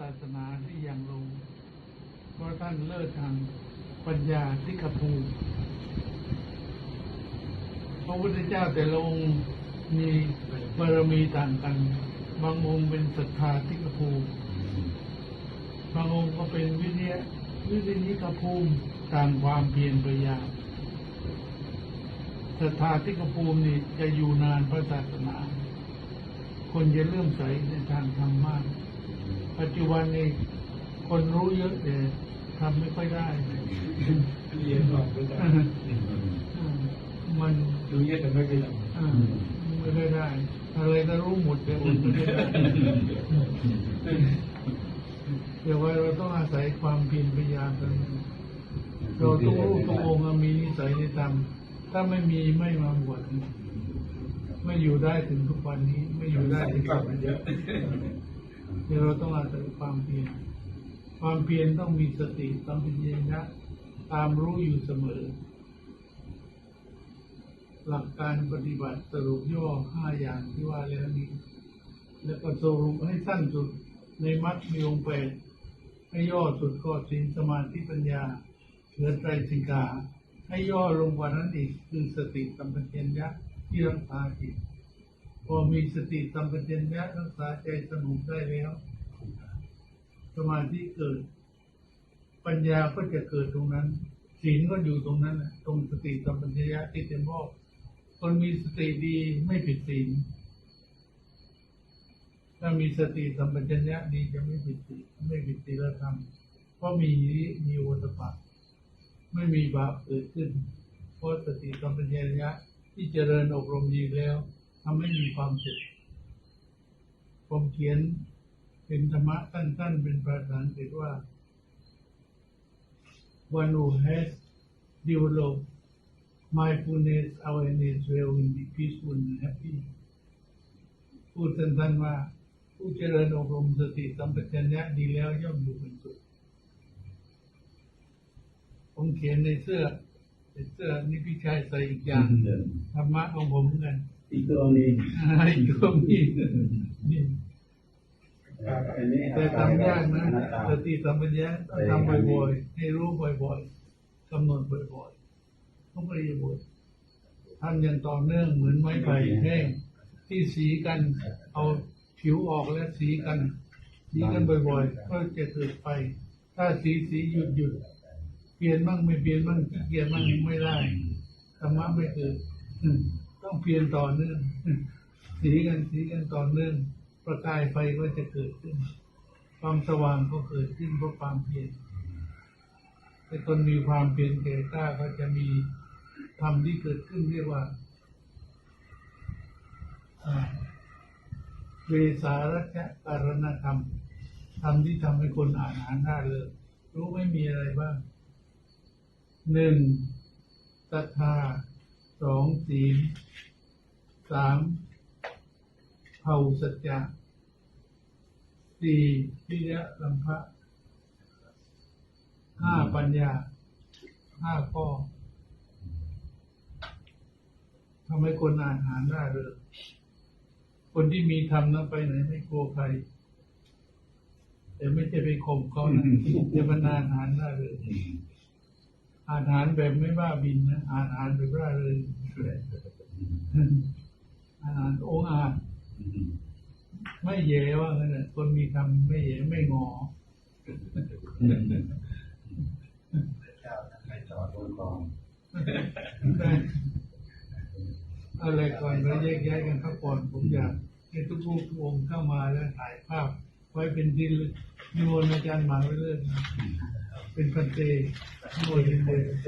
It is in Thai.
ศาสนาที่ยังลง เพราะท่านเลิศทางปัญญาที่ขภูมิพระพุทธเจ้าแต่ละองค์มีบารมีต่างกัน บางองค์เป็นศรัทธาที่ขภูมิบางองค์ก็เป็นวิทยวิทยิกภูมิตามความเพียรพยายามศรัทธาที่กภูมินี่จะอยู่นานพระศาสนา คนจะเลื่อมใสในทางธรรมมาก ปัจจุบันนี้คนรู้เยอะแต่ทำไม่ค่อยได้เรียนออกไม่ได้อืมมันดูเยอะแต่ไม่เคยทอ่าไม่ค่อยได้ อะไรก็รู้หมดแต่อดไม่ได้เดี๋ยวว่าเราต้องอาศัยความเพียรพยายามกันเราต้องรู้ทุกองค์มีนิสัยในธรรมถ้าไม่มีไม่มาบวชไม่อยู่ได้ถึงทุกวันนี้ ไม่อยู่ำได้ถึงกลัทุบกวัมันนนี้เยอะ เดี๋ยวเราต้องอาศัยความเพียรความเพียรต้องมีสติสัมปชัญญะตามรู้อยู่เสมอ หลักการปฏิบัติสรุปย่อห้าอย่างที่ว่าแล้วนี้ แล้วก็สรุปให้สั้นสุดในมรรคมีองค์แปดให้ย่อสุดก็ศีลสมาธิปัญญาเหลือไตรสิกาให้ย่อลงกว่านั้นอีกคือสติสัมปชัญญะที่รักษาจิต พอมีสติสัมปชัญญะรักษาใจสงบได้แล้ว สมาธิเกิด ปัญญาก็จะเกิดตรงนั้น ศีลก็อยู่ตรงนั้นตรงสติสัมปชัญญะที่เป็นบอกคนมีสติดีไม่ผิดศีลถ้ามีสติสัมปชัญญะดีจะไม่ผิดศีลไม่ผิดศีลธรรมเพราะมีมีโอตปะไม่มีบาปเกิดขึ้น เพราะสติสัมปชัญญะที่เจริญอบรมดีแล้ว ทำให้มีความสุขผมเขียนเป็นธรรมะสั้นๆเป็นภาษาอังกฤษว่า one who has developed mindfulness awareness will be peaceful and happy พูดสั้นๆว่า ผู้เจริญอบรมสติสัมปชัญญะดีแล้วย่อมอยู่เป็นสุขผมเขียนในเสื้อในเสื้อนี่พี่ชายใส่อีกอย่างธรรมะของผมเหมือนกัน อีกตัวนี้อีกตัวนี้นี่อันนี้แต่ทำยากนะสติสัมปชัญญะต้องทำบ่อยๆให้รู้บ่อยๆกำหนดบ่อยๆต้องปริยบททำอย่างต่อเนื่องเหมือนไม้ไผ่แห้งที่สีกัน เอาผิวออกแล้วสีกัน สีกันบ่อยๆก็จะเกิดไฟถ้าสีสีหยุดหยุดเปลี่ยนบ้างไม่เปลี่ยนบ้างขี้เปลี่ยนบ้างไม่ได้ธรรมะไม่เกิดอืม ต้องเปลี่ยนต่อเนื่องสีกันสีกันต่อเนื่อง ประกายไฟก็จะเกิดขึ้น ความสว่างก็เกิดขึ้นเพราะความเพียรแต่คนมีความเพียรแก่กล้าก็จะมีธรรมที่เกิดขึ้นเรียกว่าเวสารัชการณธรรมธรรมที่ทำให้คนอ่านอ่านได้เลย รู้ไม่มีอะไรบ้างหนึ่งศรัทธา สองศีลสามเผ่าสัจจะสี่วิริยะลัมภะห้าปัญญาห้าข้อทำให้คนอ่านอ่านได้เลยคนที่มีธรรมนั้นไปไหนไม่กลัวใคร แต่ไม่ใช่ไปข่มเขานะจะบรรณาอาหารได้เลย อาหารแบบไม่บ้าบินนะอาหารแบบร่าเลยอาหารองอาจไม่แย่ว่างั้นน่ะคนมีธรรมไม่แย่ไม่งอเจ้าใครจอดบนกองได้อะไรก่อนแล้วแยกย้ายกันพักผ่อนผมอยากให้ทุกผู้ทุกองค์เข้ามาแล้วถ่ายภาพ ไว้เป็นที่นิมนต์อาจารย์หมาไว้เลยนะ เป็นพันเตนิมนต์เป็นเต